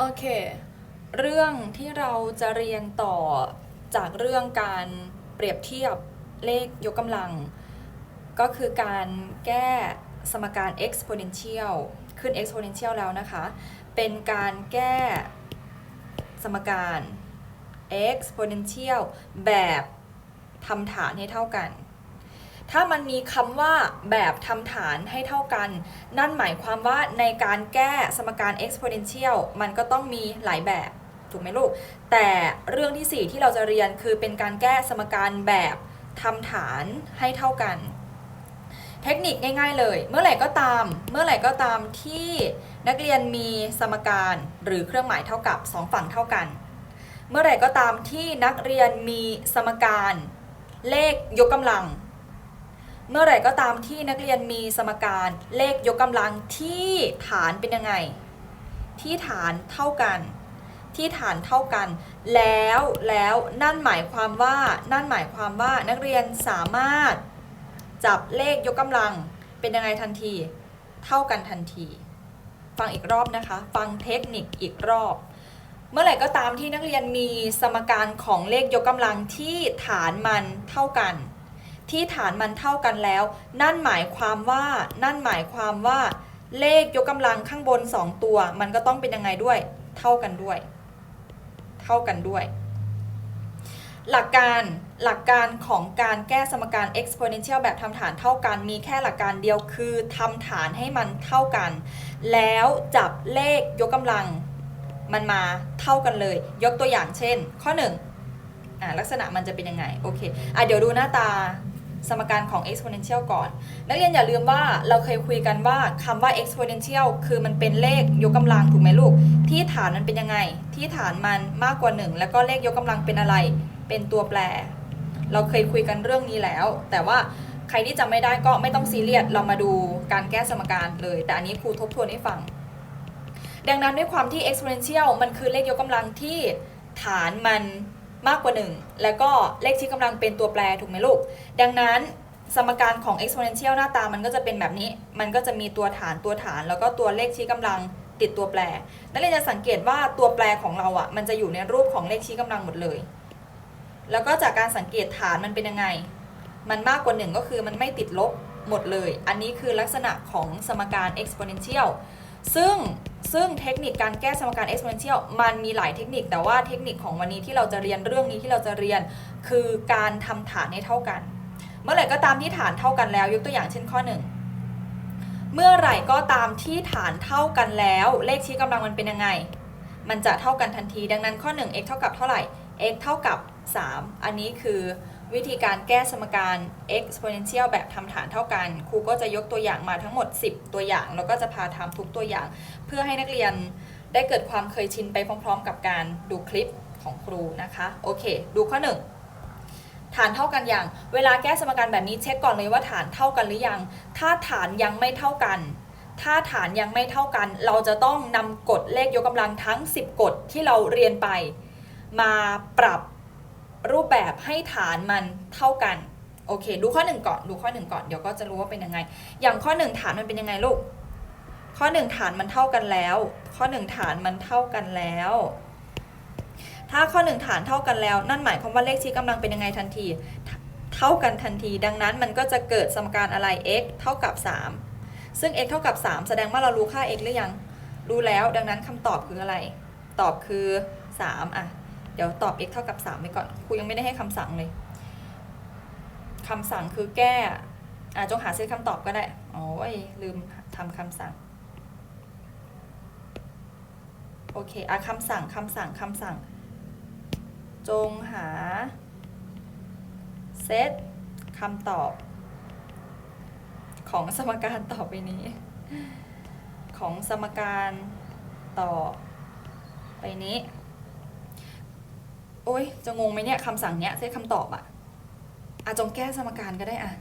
โอเค เรื่องที่เราจะเรียนต่อจากเรื่องการเปรียบเทียบเลขยกกำลัง ก็คือการแก้สมการ exponential ขึ้น exponential แล้วนะคะ เป็นการแก้สมการ exponential แบบทำฐานให้เท่ากัน ถ้ามันมีคำว่าแบบทำฐานให้เท่ากัน นั่นหมายความว่าในการแก้สมการ exponential มันก็ต้องมีหลายแบบถูกไหมลูก แต่เรื่องที่ 4 ที่เราจะเรียนคือเป็นการแก้สมการแบบทำฐานให้เท่ากัน เทคนิคง่าย ๆ เลย เมื่อไหร่ก็ตาม เมื่อไหร่ก็ตามที่นักเรียนมีสมการหรือเครื่องหมายเท่ากับ 2 ฝั่งเท่ากัน เมื่อไหร่ก็ตามที่นักเรียนมีสมการเลขยกกำลัง เมื่อไหร่ก็ตามที่นักเรียนมีสมการเลขยกกำลังที่ฐานเป็นยังไง ที่ฐานเท่ากัน ที่ฐานเท่ากัน แล้วแล้วนั่นหมายความว่านั่นหมายความว่านักเรียนสามารถจับเลขยกกำลังเป็นยังไงทันที เท่ากันทันที ฟังอีกรอบนะคะ ฟังเทคนิคอีกรอบ เมื่อไหร่ก็ตามที่นักเรียนมีสมการของเลขยกกำลังที่ฐานมันเท่ากัน ที่ฐานมันเท่ากันแล้ว นั่นหมายความว่า นั่นหมายความว่า เลขยกกำลังข้างบน 2 ตัว มันก็ต้องเป็นยังไงด้วย เท่ากันด้วย เท่ากันด้วย หลักการหลักการของการแก้สมการ exponential แบบทำฐานเท่ากัน มีแค่หลักการเดียวคือทำฐานให้มันเท่ากัน แล้วจับเลขยกกำลังมันมาเท่ากันเลย ยกตัวอย่างเช่น ข้อ1อ่าลักษณะมันจะเป็นยังไง โอเค อะเดี๋ยวดูหน้าตา สมการของ exponential ก่อน นักเรียนอย่าลืมว่าเราเคยคุยกันว่าคำว่า exponential คือมันเป็นเลขยกกำลังถูกไหมลูก ที่ฐานมันเป็นยังไง ที่ฐานมันมากกว่า 1 แล้วก็เลขยกกำลังเป็นอะไร เป็นตัวแปร เราเคยคุยกันเรื่องนี้แล้ว แต่ว่าใครที่จำไม่ได้ก็ไม่ต้องซีเรียส เรามาดูการแก้สมการเลย แต่อันนี้ครูทบทวนให้ฟัง ดังนั้นด้วยความที่ exponential มันคือเลขยกกำลังที่ฐานมัน มากกว่า 1 แล้วก็เลขชี้กำลังเป็นตัวแปรถูกไหมลูก ดังนั้นสมการของ exponential หน้าตามันก็จะเป็นแบบนี้ มันก็จะมีตัวฐานตัวฐาน แล้วก็ตัวเลขชี้กำลังติดตัวแปร นักเรียนจะสังเกตว่าตัวแปรของเราอะ่ะ มันจะอยู่ในรูปของเลขชี้กำลังหมดเลย แล้วก็จากการสังเกตฐานมันเป็นยังไง มันมากกว่า 1 ก็คือมันไม่ติดลบหมดเลย อันนี้คือลักษณะของสมการ exponential ซึ่ง ซึ่งเทคนิคการแก้สมการ exponential มันมีหลายเทคนิค แต่ว่าเทคนิคของวันนี้ที่เราจะเรียนเรื่องนี้ที่เราจะเรียน คือการทำฐานให้เท่ากัน เมื่อไหร่ก็ตามที่ฐานเท่ากันแล้ว ยกตัวอย่างเช่นข้อหนึ่งเมื่อไหร่ก็ตามที่ฐานเท่ากันแล้ว เลขชี้กำลังมันเป็นยังไง มันจะเท่ากันทันที ดังนั้นข้อ 1 x เท่ากับเท่าไหร่ x เท่ากับ 3 อันนี้คือวิธีการแก้สมการ exponential แบบทำฐานเท่ากัน ครูก็จะยกตัวอย่างมาทั้งหมด 10 ตัวอย่าง แล้วก็จะพาทำทุกตัวอย่าง เพื่อให้นักเรียนได้เกิดความเคยชินไปพร้อม ๆ กับการดูคลิปของครูนะคะโอเค ดูข้อ 1 ฐานเท่ากันอย่าง เวลาแก้สมการแบบนี้เช็คก่อนเลยว่าฐานเท่ากันหรือยัง ถ้าฐานยังไม่เท่ากัน ถ้าฐานยังไม่เท่ากัน เราจะต้องนำกฎเลขยกกำลังทั้ง 10 กฎที่เราเรียนไป มาปรับ รูปแบบให้ฐานมันเท่ากัน โอเค ดูข้อหนึ่งก่อนดูข้อหนึ่งก่อนเดี๋ยวก็จะรู้ว่าเป็นยังไง อย่างข้อหนึ่งฐานมันเป็นยังไงลูก ข้อหนึ่งฐานมันเท่ากันแล้ว ข้อหนึ่งฐานมันเท่ากันแล้ว ถ้าข้อหนึ่งฐานเท่ากันแล้ว นั่นหมายความว่าเลขชี้กำลังเป็นยังไงทันที เท่ากันทันที ดังนั้นมันก็จะเกิดสมการอะไร x เท่ากับ 3 ซึ่ง x เท่ากับ 3 แสดงว่าเรารู้ค่า x หรือยัง รู้แล้ว ดังนั้นคำตอบคืออะไร ตอบคือ 3 อะ เดี๋ยวตอบ x เท่ากับ 3 ไปก่อน ครูยังไม่ได้ให้คำสั่งเลย คำสั่งคือแก้อะจงหาซื้อคำตอบก็ได้ โอ้ยลืมทำคำสั่ง โอเคอะคำสั่งคำสั่งคำสั่ง จงหา เซตคำตอบ ของสมการต่อไปนี้ ของสมการต่อไปนี้ โอ้ยจะงงไหมเนี่ยคำสั่งเนี้ยเซตคำตอบอะอะจงแก้สมการก็ได้อะ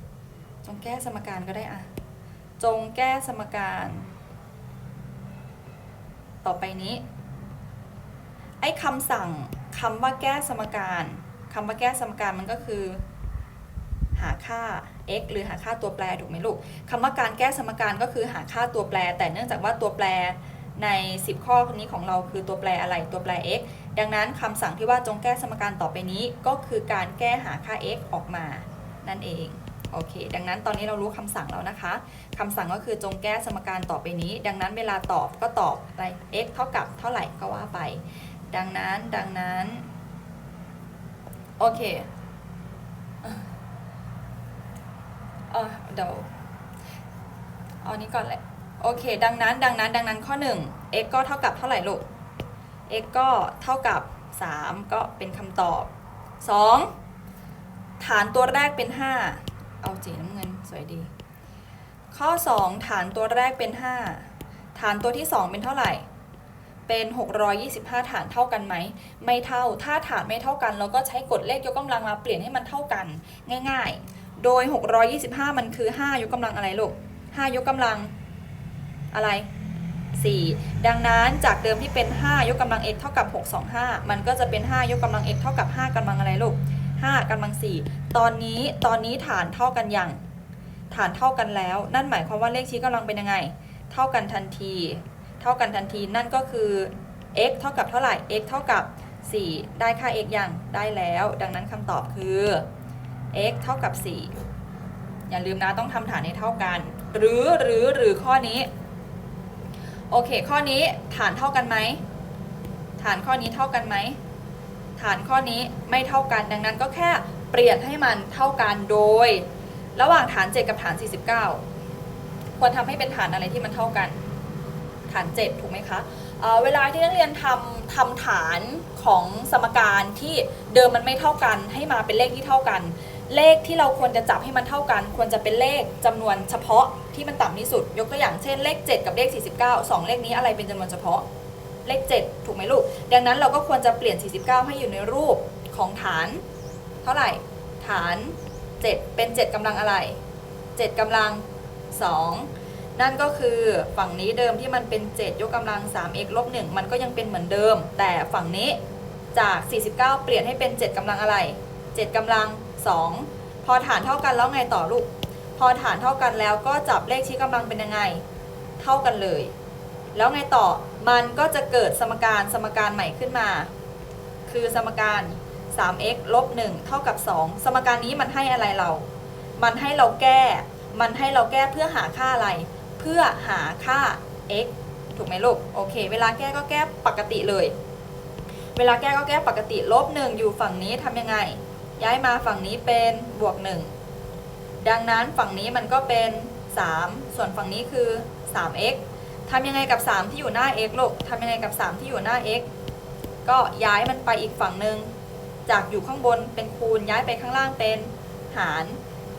จงแก้สมการก็ได้อะจงแก้สมการ ต่อไปนี้ ไอ้คำสั่งคำว่าแก้สมการคำว่าแก้สมการมันก็คือ หาค่า x หรือหาค่าตัวแปรถูกไหมลูกคำว่าการแก้สมการก็คือหาค่าตัวแปร แต่เนื่องจากว่าตัวแปร ใน 10 ข้อนี้ของเราคือตัวแปรอะไรตัวแปร x ดังนั้นคำสั่งที่ว่าจงแก้สมการต่อไปนี้ก็คือการแก้หาค่า x ออกมา นั่นเองโอเค ดังนั้นตอนนี้เรารู้คำสั่งแล้วนะคะ คำสั่งก็คือจงแก้สมการต่อไปนี้ ดังนั้นเวลาตอบก็ตอบอะไร x เท่ากับเท่าไหร่ก็ว่าไป ดังนั้น ดังนั้น โอเคเออเดี๋ยวเอาอันนี้ก่อนแหละ โอเค ดังนั้น ดังนั้น ดังนั้นข้อ 1 x ก็เท่ากับเท่าไหร่ลูก x ก็เท่ากับ 3 ก็เป็นคำตอบ 2 ฐานตัวแรกเป็น 5 เอาสีน้ำเงินสวยดี ข้อ 2 ฐานตัวแรกเป็น 5 ฐานตัวที่ 2 เป็นเท่าไหร่ เป็น 625 ฐานเท่ากันไหม ไม่เท่า ถ้าฐานไม่เท่ากัน เราก็ใช้กฎเลขยกกำลังมาเปลี่ยนให้มันเท่ากัน ง่าย ๆ โดย 625 มันคือ 5 ยกกำลังอะไรลูก 5 ยกกำลัง อะไร 4 ดังนั้นจากเดิมที่เป็น 5 ยกกำลัง x เท่ากับ 625 มันก็จะเป็น 5 ยกกำลัง x เท่ากับ 5กำลังอะไรลูก 5กำลัง 4 ตอนนี้ตอนนี้ฐานเท่ากันอยังฐานเท่ากันแล้ว นั่นหมายความว่าเลขชี้กำลังเป็นยังไง เท่ากันทันที เท่ากันทันทีนั่นก็คือ x เท่ากับเท่าไหร่ x เท่ากับ 4 ได้ค่า x ยังได้แล้ว ดังนั้นคำตอบคือ x เท่ากับ 4 อย่าลืมนะต้องทำฐานให้เท่ากัน หรือหรือหรือข้อนี้ โอเค ข้อนี้ฐานเท่ากันไหมฐานข้อนี้เท่ากันไหมฐานข้อนี้ไม่เท่ากัน ดังนั้นก็แค่เปลี่ยนให้มันเท่ากันโดย ระหว่างฐาน 7 กับฐาน 49 ควรทำให้เป็นฐานอะไรที่มันเท่ากัน ฐาน 7 ถูกไหมคะเเวลาที่นักเรียนทำทำฐานของสมการที่เดิมมันไม่เท่ากัน ให้มาเป็นเลขที่เท่ากัน เลขที่เราควรจะจับให้มันเท่ากัน ควรจะเป็นเลขจำนวนเฉพาะที่มันต่ำที่สุด ยกตัวอย่างเช่นเลข 7 กับเลข 49สองเลขนี้อะไรเป็นจำนวนเฉพาะเลข 7 ถูกไหมลูก ดังนั้นเราก็ควรจะเปลี่ยน 49 ให้อยู่ในรูปของฐาน เท่าไหร่ ฐาน 7 เป็น 7กำลังอะไร 7กำลัง 2 นั่นก็คือฝั่งนี้เดิมที่มันเป็น 7 ยกกำลัง 3x ลบ1มันก็ยังเป็นเหมือนเดิม แต่ฝั่งนี้จาก 49 เปลี่ยนให้เป็น 7กำลังอะไร 7กำลัง 2 พอฐานเท่ากันแล้วไงต่อลูก พอฐานเท่ากันแล้วก็จับเลขชี้กำลังเป็นยังไง เท่ากันเลย แล้วไงต่อมันก็จะเกิดสมการสมการใหม่ขึ้นมา คือสมการ 3x ลบ1เท่ากับ 2 สมการนี้มันให้อะไรเรา มันให้เราแก้ มันให้เราแก้เพื่อหาค่าอะไร เพื่อหาค่า x ถูกไหมลูก โอเค เวลาแก้ก็แก้ปกติเลย เวลาแก้ก็แก้ปกติ ลบ1อยู่ฝั่งนี้ทำยังไง ย้ายมาฝั่งนี้เป็นบวก 1 ดังนั้นฝั่งนี้มันก็เป็น 3 ส่วนฝั่งนี้คือ 3x ทำยังไงกับ 3 ที่อยู่หน้า x ลูกทำยังไงกับ 3 ที่อยู่หน้า x ก็ย้ายมันไปอีกฝั่งหนึ่งจากอยู่ข้างบนเป็นคูณย้ายไปข้างล่างเป็นหาร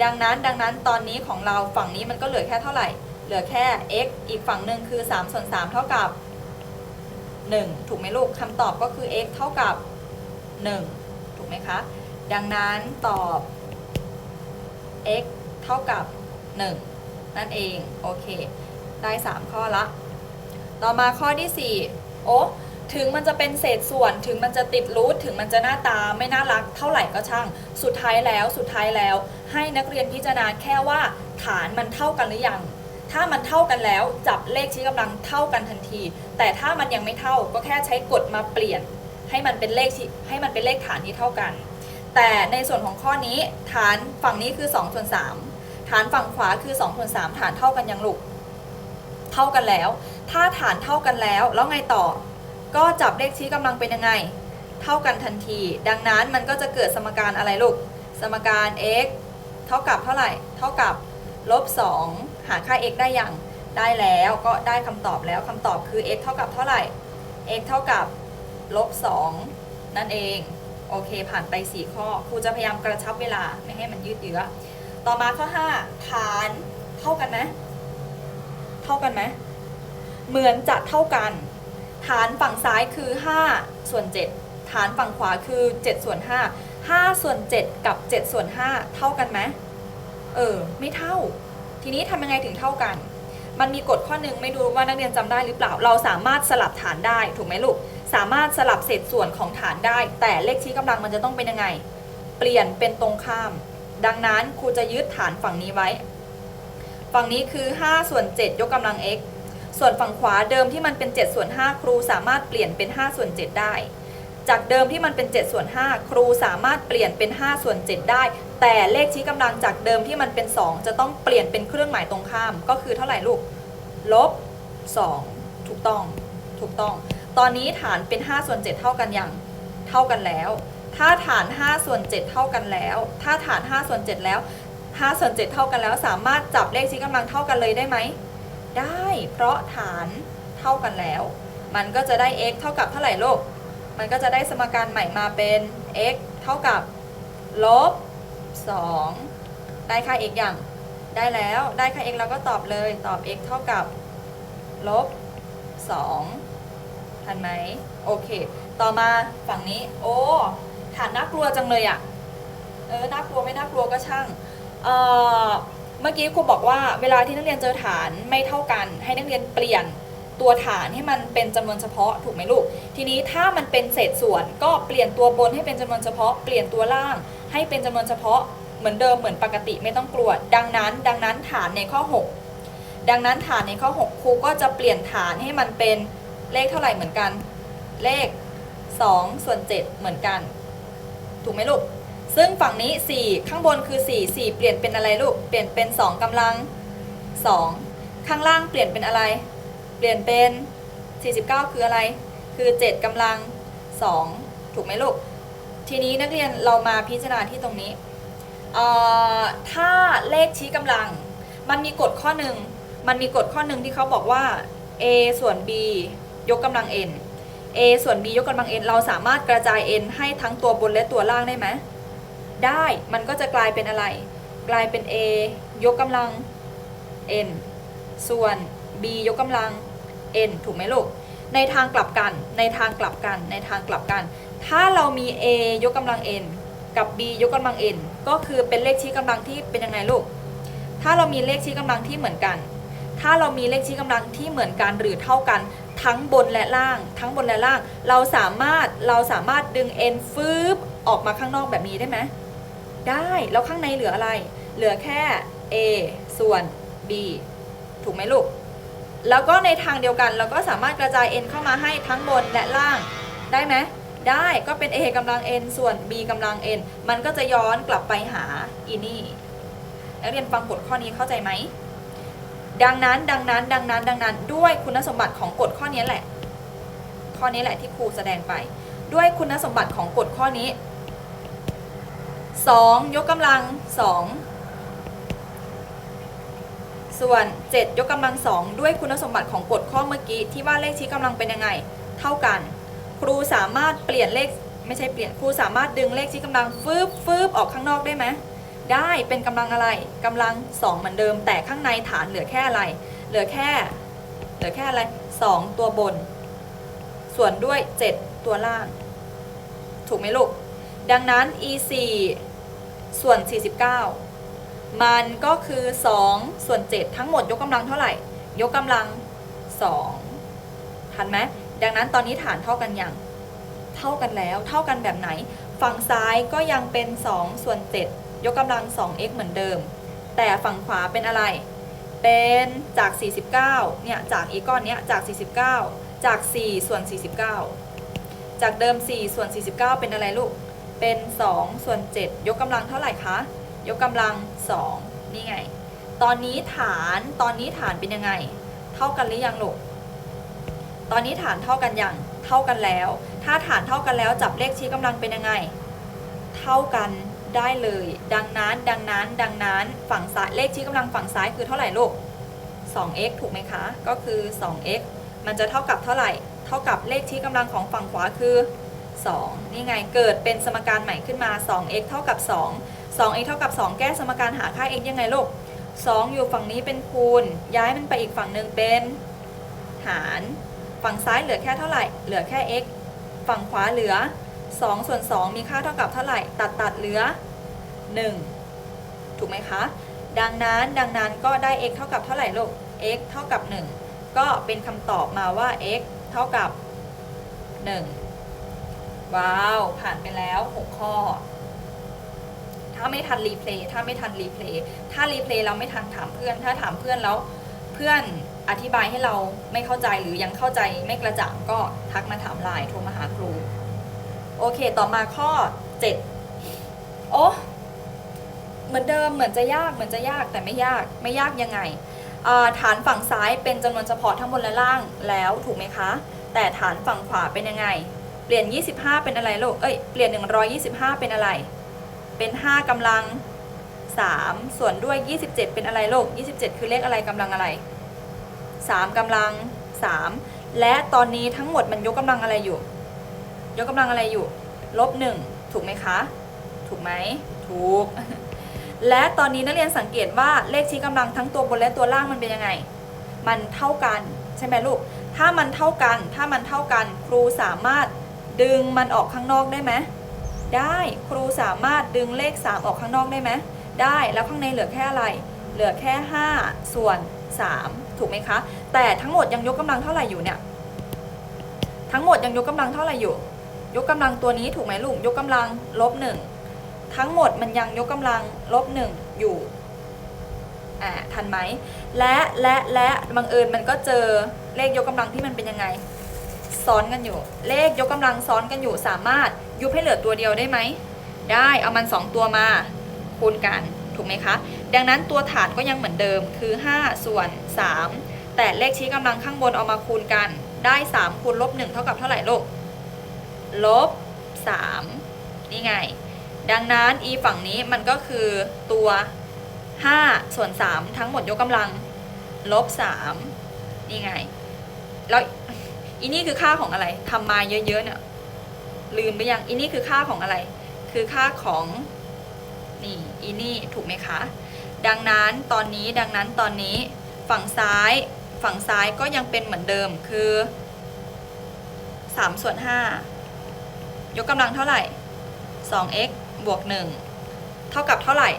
ดังนั้นดังนั้นตอนนี้ของเราฝั่งนี้มันก็เหลือแค่เท่าไหร่ เหลือแค่ x อีกฝั่งหนึ่งคือ3ส่วน3เท่ากับ 1 ถูกไหมลูกคำตอบก็คือ x เท่ากับ 1 ถูกไหมคะ ดังนั้นตอบ x เท่ากับ 1 นั่นเอง โอเค ได้ 3 ข้อละ ต่อมาข้อที่ 4 โอ้ถึงมันจะเป็นเศษส่วนถึงมันจะติดรูทถึงมันจะหน้าตาไม่น่ารักเท่าไหร่ก็ช่าง สุดท้ายแล้วสุดท้ายแล้ว ให้นักเรียนพิจารณาแค่ว่า ฐานมันเท่ากันหรือยัง ถ้ามันเท่ากันแล้วจับเลขชี้กำลังเท่ากันทันที แต่ถ้ามันยังไม่เท่าก็แค่ใช้กฎมาเปลี่ยน ให้มันเป็นเลขชี้ให้มันเป็นเลขฐานที่เท่ากัน แต่ในส่วนของข้อนี้ฐานฝั่งนี้คือ2ส่วน3ฐานฝั่งขวาคือ2ส่วน3ฐานเท่ากันยังลูกเท่ากันแล้ว ถ้าฐานเท่ากันแล้ว แล้วไงต่อ ก็จับเลขชี้กำลังเป็นยังไง เท่ากันทันที ดังนั้นมันก็จะเกิดสมการอะไรลูก สมการ x เท่ากับเท่าไหร่ เท่ากับลบ2หาค่า x ได้อยังได้แล้วก็ได้คำตอบแล้วคำตอบคือ x เท่ากับเท่าไหร่ x เท่ากับลบ2นั่นเอง โอเค ผ่านไป 4 ข้อครูจะพยายามกระชับเวลาไม่ให้มันยืดเยื้อต่อมาข้อ 5 ฐานเท่ากันไหมเท่ากันไหมเหมือนจะเท่ากัน ฐานฝั่งซ้ายคือ 5 ส่วน 7 ฐานฝั่งขวาคือ 7 ส่วน 5 5 ส่วน 7 กับ 7 ส่วน 5 เท่ากันไหมเออ ไม่เท่า ทีนี้ทำยังไงถึงเท่ากัน มันมีกฎข้อหนึ่งไม่รู้ว่านักเรียนจำได้หรือเปล่า เราสามารถสลับฐานได้ถูกไหมลูก สามารถสลับเศษส่วนของฐานได้ แต่เลขชี้กำลังมันจะต้องเป็นยังไง เปลี่ยนเป็นตรงข้าม ดังนั้นครูจะยึดฐานฝั่งนี้ไว้ ฝั่งนี้คือ 5 ส่วน 7 ยกกำลัง x ส่วนฝั่งขวาเดิมที่มันเป็น 7 ส่วน 5 ครูสามารถเปลี่ยนเป็น 5 ส่วน 7 ได้ จากเดิมที่มันเป็น 7 ส่วน 5 ครูสามารถเปลี่ยนเป็น 5 ส่วน 7 ได้ แต่เลขชี้กำลังจากเดิมที่มันเป็น 2 จะต้องเปลี่ยนเป็นเครื่องหมายตรงข้าม ก็คือเท่าไหร่ลูก ลบ 2 ถูกต้อง ถูกต้อง ตอนนี้ฐานเป็น5ส่วน7เท่ากันอยังเท่ากันแล้ว ถ้าฐาน5ส่วน7เท่ากันแล้ว ถ้าฐาน5ส่วน7แล้ว5ส่วน7เท่ากันแล้ว สามารถจับเลขชี้กำลังเท่ากันเลยได้ไหม ได้ เพราะฐานเท่ากันแล้ว มันก็จะได้ x เท่ากับเท่าไหร่ลูก มันก็จะได้สมการใหม่มาเป็น x เท่ากับลบ2ได้ค่า x อย่าง ได้แล้ว ได้ค่า x เราก็ตอบเลย ตอบ x เท่ากับลบ2 ทันไหมโอเค ต่อมาฝั่งนี้ โอ้ฐานน่ากลัวจังเลยอะเออน่ากลัวไม่น่ากลัวก็ช่างเออเมื่อกี้ครูบอกว่าเวลาที่นักเรียนเจอฐานไม่เท่ากัน ให้นักเรียนเปลี่ยนตัวฐานให้มันเป็นจำนวนเฉพาะถูกไหมลูก ทีนี้ถ้ามันเป็นเศษส่วนก็เปลี่ยนตัวบนให้เป็นจำนวนเฉพาะ เปลี่ยนตัวล่างให้เป็นจำนวนเฉพาะเหมือนเดิมเหมือนปกติไม่ต้องกลัว ดังนั้น ดังนั้นฐานในข้อ 6 ดังนั้นฐานในข้อ 6 ครูก็จะเปลี่ยนฐานให้มันเป็น เลขเท่าไหร่เหมือนกัน เลข 2 ส่วน 7 เหมือนกัน ถูกไหมลูก ซึ่งฝั่งนี้ 4 ข้างบนคือ 4 4 เปลี่ยนเป็นอะไรลูก เปลี่ยนเป็น 2กำลัง 2 ข้างล่างเปลี่ยนเป็นอะไร เปลี่ยนเป็น 49 คืออะไร คือ 7กำลัง 2 ถูกไหมลูก ทีนี้นักเรียนเรามาพิจารณาที่ตรงนี้ ถ้าเลขชี้กำลัง มันมีกฎข้อหนึ่งมันมีกฎข้อหนึ่งที่เขาบอกว่า a ส่วน b ยกกำลัง n a ส่วน b ยกกำลัง n เราสามารถกระจาย n ให้ทั้งตัวบนและตัวล่างได้ไหมได้มันก็จะกลายเป็นอะไร กลายเป็น a ยกกำลัง n ส่วน b ยกกำลัง n ถูกไหมลูกในทางกลับกันในทางกลับกันในทางกลับกัน ถ้าเรามี a ยกกำลัง n กับ b ยกกำลัง n ก็คือเป็นเลขชี้กำลังที่เป็นยังไงลูก ถ้าเรามีเลขชี้กำลังที่เหมือนกัน ถ้าเรามีเลขชี้กำลังที่เหมือนกันหรือเท่ากัน ทั้งบนและล่าง ทั้งบนและล่าง เราสามารถเราสามารถดึง n ฟืบออกมาข้างนอกแบบนี้ได้ไหมได้แล้วข้างในเหลืออะไร เหลือแค่ a ส่วน b ถูกไหมลูก แล้วก็ในทางเดียวกันเราก็สามารถกระจาย n เข้ามาให้ทั้งบนและล่างได้ไหมได้ก็เป็น a กำลัง n ส่วน b กำลัง n มันก็จะย้อนกลับไปหาอีนี่นักเรียนฟังกฎข้อนี้เข้าใจไหม ดังนั้นดังนั้นดังนั้นดังนั้นด้วยคุณสมบัติของกฎข้อนี้แหละ ข้อนี้แหละที่ครูแสดงไป ด้วยคุณสมบัติของกฎข้อนี้ 2 ยกกำลัง 2 ส่วน 7 ยกกำลัง 2 ด้วยคุณสมบัติของกฎข้อเมื่อกี้ที่ว่าเลขชี้กำลังเป็นยังไง เท่ากัน ครูสามารถเปลี่ยนเลขไม่ใช่เปลี่ยนครูสามารถดึงเลขชี้กำลังฟืบฟืบออกข้างนอกได้ไหม ได้เป็นกำลังอะไรกำลัง 2 เหมือนเดิม แต่ข้างในฐานเหลือแค่อะไร เหลือแค่ เหลือแค่อะไร 2 ตัวบน ส่วนด้วย 7 ตัวล่าง ถูกไหมลูก ดังนั้น e 4ส่วน 49 มันก็คือ 2 ส่วน 7 ทั้งหมดยกกำลังเท่าไหร่ ยกกำลัง 2 ทันไหมดังนั้นตอนนี้ฐานเท่ากันยังเท่ากันแล้ว เท่ากันแบบไหน ฝั่งซ้ายก็ยังเป็น 2 ส่วน 7 ยกกำลัง 2x เหมือนเดิม แต่ฝั่งขวาเป็นอะไร เป็นจาก 49 เนี่ย จากอีก้อนเนี้ย จาก 49 จาก 4 ส่วน 49 จากเดิม 4 ส่วน 49 เป็นอะไรลูก เป็น 2 ส่วน 7 ยกกำลังเท่าไหร่คะ ยกกำลัง 2 นี่ไง ตอนนี้ฐาน ตอนนี้ฐานเป็นยังไง เท่ากันหรือยังลูก ตอนนี้ฐานเท่ากันยัง เท่ากันแล้ว ถ้าฐานเท่ากันแล้วจับเลขชี้กำลังเป็นยังไง เท่ากัน ได้เลย ดังนั้น ดังนั้น ดังนั้น ฝั่งซ้ายเลขชี้กำลังฝั่งซ้ายคือเท่าไหร่ลูก 2x ถูกไหมคะ ก็คือ 2x มันจะเท่ากับเท่าไหร่ เท่ากับเลขชี้กำลังของฝั่งขวาคือ 2 นี่ไง เกิดเป็นสมการใหม่ขึ้นมา 2x เท่ากับ 2 2x เท่ากับ 2 แก้สมการหาค่า x ยังไงลูก 2 อยู่ฝั่งนี้เป็นคูณ ย้ายมันไปอีกฝั่งหนึ่งเป็น หาร ฝั่งซ้ายเหลือแค่เท่าไหร่ เหลือแค่ x ฝั่งขวาเหลือ 2 ส่วน 2 มีค่าเท่ากับเท่าไหร่ ตัดตัดเหลือ 1 ถูกไหมคะ ดังนั้นดังนั้นก็ได้ x เท่ากับเท่าไหร่ลูก x เท่ากับ 1 ก็เป็นคำตอบมาว่า x เท่ากับ 1 ว้าว ผ่านไปแล้ว 6 ข้อ ถ้าไม่ทันรีเพลย์ถ้าไม่ทันรีเพลย์ถ้ารีเพลย์เราไม่ทันถามเพื่อน ถ้าถามเพื่อนแล้วเพื่อนอธิบายให้เราไม่เข้าใจหรือยังเข้าใจไม่กระจ่างก็ทักมาถามไลน์โทรมาหาครู โอเค ต่อมาข้อ 7 โอ้เหมือนเดิมเหมือนจะยากเหมือนจะยากแต่ไม่ยากไม่ยากยังไง ฐานฝั่งซ้ายเป็นจำนวนเฉพาะทั้งบนและล่างแล้วถูกไหมคะ แต่ฐานฝั่งขวาเป็นยังไง เปลี่ยน 25 เป็นอะไรลูกเอ้ยเปลี่ยน 125 เป็นอะไร เป็น 5กำลัง 3 ส่วนด้วย 27 เป็นอะไรลูก27 คือเลขอะไรกำลังอะไร 3กำลัง 3 และตอนนี้ทั้งหมดมันยกกำลังอะไรอยู่ ยกกำลังอะไรอยู่ ลบ1ถูกไหมคะ ถูกไหมถูก และตอนนี้นักเรียนสังเกตว่าเลขชี้กำลังทั้งตัวบนและตัวล่างมันเป็นยังไง มันเท่ากันใช่ไหมลูก ถ้ามันเท่ากัน ถ้ามันเท่ากัน ครูสามารถดึงมันออกข้างนอกได้ไหมได้ครูสามารถดึงเลข 3 ออกข้างนอกได้ไหมได้แล้วข้างในเหลือแค่อะไร เหลือแค่ 5 ส่วน 3 ถูกไหมคะ แต่ทั้งหมดยังยกกำลังเท่าไหร่อยู่เนี่ย ทั้งหมดยังยกกำลังเท่าไหร่อยู่ ยกกำลังตัวนี้ถูกไหมลูกยกกำลังลบหนึ่งทั้งหมดมันยังยกกำลังลบหนึ่งอยู่อ่าทันไหมและและและบังเอิญมันก็เจอเลขยกกำลังที่มันเป็นยังไง ซ้อนกันอยู่ เลขยกกำลังซ้อนกันอยู่สามารถยุบให้เหลือตัวเดียวได้ไหมได้เอามัน 2 ตัวมาคูณกันถูกไหมคะดังนั้นตัวฐานก็ยังเหมือนเดิมคือ 5 ส่วน 3 แต่เลขชี้กำลังข้างบนเอามาคูณกันได้ 3 คูณลบ1เท่ากับเท่าไหร่ลูก ลบ 3 นี่ไง ดังนั้น e ฝั่งนี้มันก็คือตัว 5 ส่วน 3 ทั้งหมดยกกำลัง ลบ 3 นี่ไง แล้วอีนี่คือค่าของอะไรทำมาเยอะๆเนี่ยลืมไปยังอีนี่คือค่าของอะไร คือค่าของนี่อีนี่ถูกไหมคะ ดังนั้นตอนนี้ดังนั้นตอนนี้ฝั่งซ้ายฝั่งซ้ายก็ยังเป็นเหมือนเดิมคือ3ส่วน5 ยกกำลังเท่าไหร่ 2x บวก 1 เท่ากับเท่าไหร่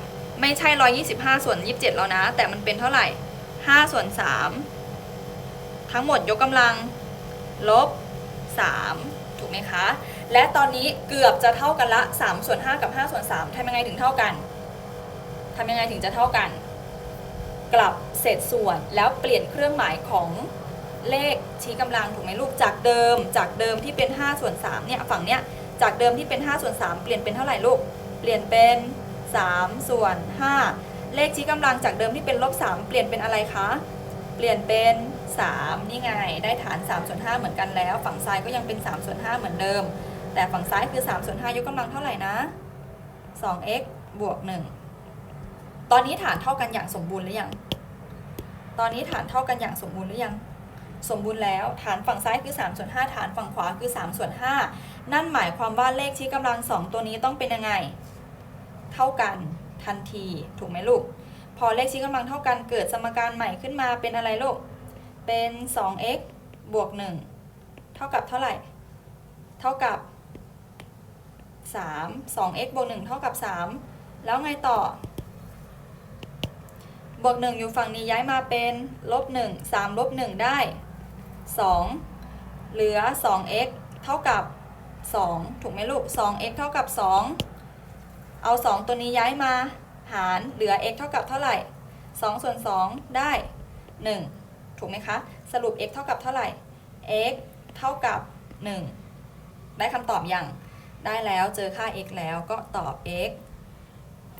ไม่ใช่ 125 ส่วน 27 แล้วนะ แต่มันเป็นเท่าไหร่ 5 ส่วน 3 ทั้งหมดยกกำลัง ลบ 3 ถูกไหมคะ และตอนนี้เกือบจะเท่ากันละ 3 ส่วน 5 กับ 5 ส่วน 3ทำยังไงถึงเท่ากันทำยังไงถึงจะเท่ากัน กลับเศษส่วนแล้วเปลี่ยนเครื่องหมายของเลขชี้กำลังถูกไหมลูกจากเดิม จากเดิมที่เป็น 5 ส่วน3เนี่ยฝั่งเนี้ย จากเดิมที่เป็น 5 ส่วน 3 เปลี่ยนเป็นเท่าไหร่ลูก เปลี่ยนเป็น 3 ส่วน 5 เลขชี้กำลังจากเดิมที่เป็นลบ 3 เปลี่ยนเป็นอะไรคะ เปลี่ยนเป็น 3 นี่ไง ได้ฐาน 3 ส่วน 5 เหมือนกันแล้ว ฝั่งซ้ายก็ยังเป็น 3 ส่วน 5 เหมือนเดิม แต่ฝั่งซ้ายคือ 3 ส่วน 5 ยกกำลังเท่าไหร่นะ 2x บวก 1 ตอนนี้ฐานเท่ากันอย่างสมบูรณ์หรือยัง ตอนนี้ฐานเท่ากันอย่างสมบูรณ์หรือยัง สมบูรณ์แล้ว ฐานฝั่งซ้ายคือ3ส่วน5ฐานฝั่งขวาคือ3ส่วน5นั่นหมายความว่าเลขชี้กำลัง 2 ตัวนี้ต้องเป็นยังไง เท่ากันทันทีถูกไหมลูก พอเลขชี้กำลังเท่ากันเกิดสมการใหม่ขึ้นมาเป็นอะไรลูก เป็น 2x บวก 1 เท่ากับเท่าไหร่ เท่ากับ 3 2x บวก 1 เท่ากับ 3 แล้วไงต่อบวก 1 อยู่ฝั่งนี้ย้ายมาเป็นลบ1 3ลบ1ได้ 2 เหลือ 2x เท่ากับ 2 ถูกไหมลูก 2x เท่ากับ 2 เอา 2 ตัวนี้ย้ายมา หารเหลือ x เท่ากับเท่าไหร่ 2 ส่วน 2 ได้ 1 ถูกไหมคะ สรุป x เท่ากับเท่าไหร่ x เท่ากับ 1 ได้คำตอบอยังได้แล้วเจอค่า x แล้วก็ตอบ x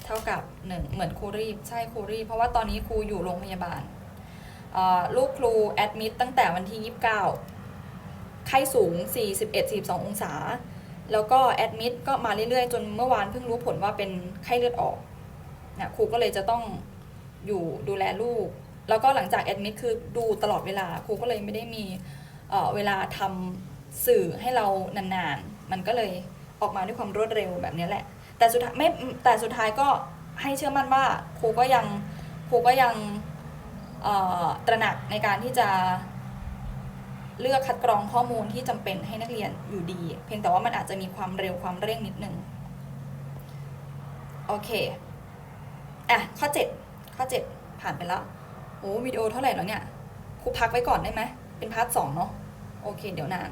เท่ากับ 1 เหมือนครูรีบ ใช่ครูรีบ เพราะว่าตอนนี้ครูอยู่โรงพยาบาล ลูกครูแอดมิดตั้งแต่วันที่ 29 ไข้สูง 41-42 องศา แล้วก็แอดมิดก็มาเรื่อยๆ จนเมื่อวานเพิ่งรู้ผลว่าเป็นไข้เลือดออกนะครูก็เลยจะต้องอยู่ดูแลลูก แล้วก็หลังจากแอดมิดคือดูตลอดเวลาครูก็เลยไม่ได้มีเเวลาทำสื่อให้เรานานๆ มันก็เลยออกมาด้วยความรวดเร็วแบบนี้แหละ แต่สุดท้ายไม่แต่สุดท้ายก็ให้เชื่อมั่นว่าครูก็ยังครูก็ยัง ตระหนักในการที่จะเลือกคัดกรองข้อมูลที่จำเป็นให้นักเรียนอยู่ดี เพียงแต่ว่ามันอาจจะมีความเร็วความเร่งนิดนึงโอเคอะข้อ 7 ข้อ 7 ผ่านไปแล้วโอ้วิดีโอเท่าไหร่แล้วเนี่ยครูพักไว้ก่อนได้ไหมเป็นพาร์ทสองเนาะโอเค เดี๋ยวนาน